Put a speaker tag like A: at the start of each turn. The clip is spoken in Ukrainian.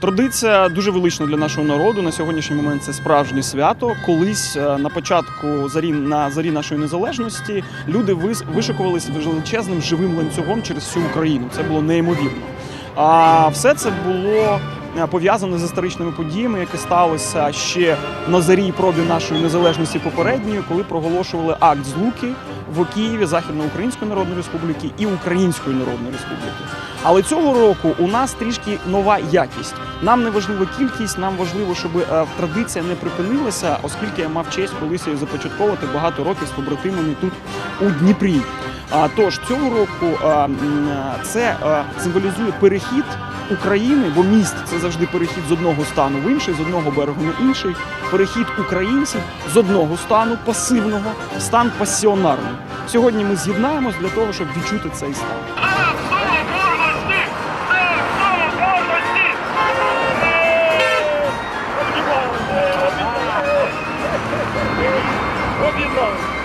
A: Традиція дуже велична для нашого народу. На сьогоднішній момент це справжнє свято. Колись е, на початку зарі на зарі нашої незалежності люди вишикувалися величезним живим ланцюгом через всю Україну. Це було неймовірно. А все це було е, пов'язане з історичними подіями, які сталися ще на зарі пробі нашої незалежності попередньої, коли проголошували акт злуки в Києві Західноукраїнської Народної Республіки і Української Народної Республіки. Але цього року у нас трішки нова якість. Нам не важлива кількість, нам важливо, щоб е, традиція не припинилася, оскільки я мав честь колись її започатковувати багато років з побратимами тут у Дніпрі. А тож цього року е, е, це символізує перехід України, бо міст це завжди перехід з одного стану в інший, з одного берегу на інший. Перехід українців з одного стану пасивного в стан пасіонарний. Сьогодні ми з'єднаємось для того, щоб відчути цей стан.
B: Спасибо.